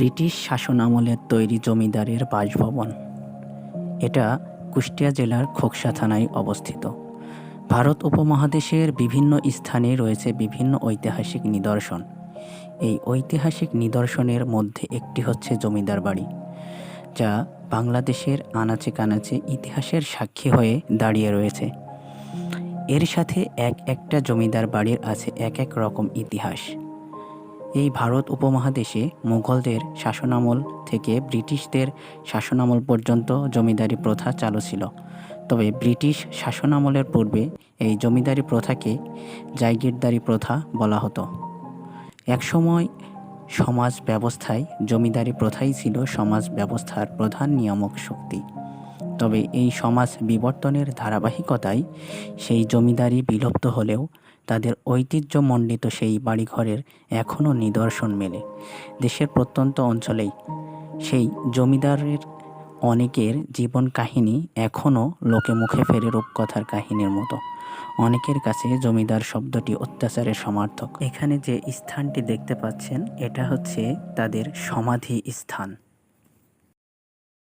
British শাসনামলের তৈরি জমিদারের বাসভবন। এটা কুষ্টিয়া জেলার খোকসা থানায় অবস্থিত। ভারত উপমহাদেশের বিভিন্ন স্থানে রয়েছে বিভিন্ন ঐতিহাসিক নিদর্শন। এই ঐতিহাসিক নিদর্শনের মধ্যে একটি হচ্ছে জমিদার বাড়ি, যা বাংলাদেশের আনাচে কানাচে ইতিহাসের সাক্ষী হয়ে দাঁড়িয়ে রয়েছে। এর সাথে এক একটা জমিদার বাড়ির আছে এক এক রকম ইতিহাস। এই ভারত উপমহাদেশে মুঘলদের শাসনামল থেকে ব্রিটিশদের শাসনামল পর্যন্ত জমিদারি প্রথা চালু ছিল। তবে ব্রিটিশ শাসনামলের পূর্বে এই জমিদারি প্রথাকে জায়গিরদারি প্রথা বলা হতো। একসময় সমাজ ব্যবস্থায় জমিদারি প্রথাই ছিল সমাজ ব্যবস্থার প্রধান নিয়ামক শক্তি। তবে এই সমাজ বিবর্তনের ধারাবাহিকতায় সেই জমিদারি বিলুপ্ত হলেও তাদের ঐতিহ্যমণ্ডিত সেই বাড়িঘরের এখনও নিদর্শন মেলে। দেশের প্রত্যন্ত অঞ্চলেই সেই জমিদারের অনেকের জীবন কাহিনী এখনও লোকে মুখে ফেরে রূপকথার কাহিনীর মতো। অনেকের কাছে জমিদার শব্দটি অত্যাচারের সমার্থক। এখানে যে স্থানটি দেখতে পাচ্ছেন, এটা হচ্ছে তাদের সমাধি স্থান।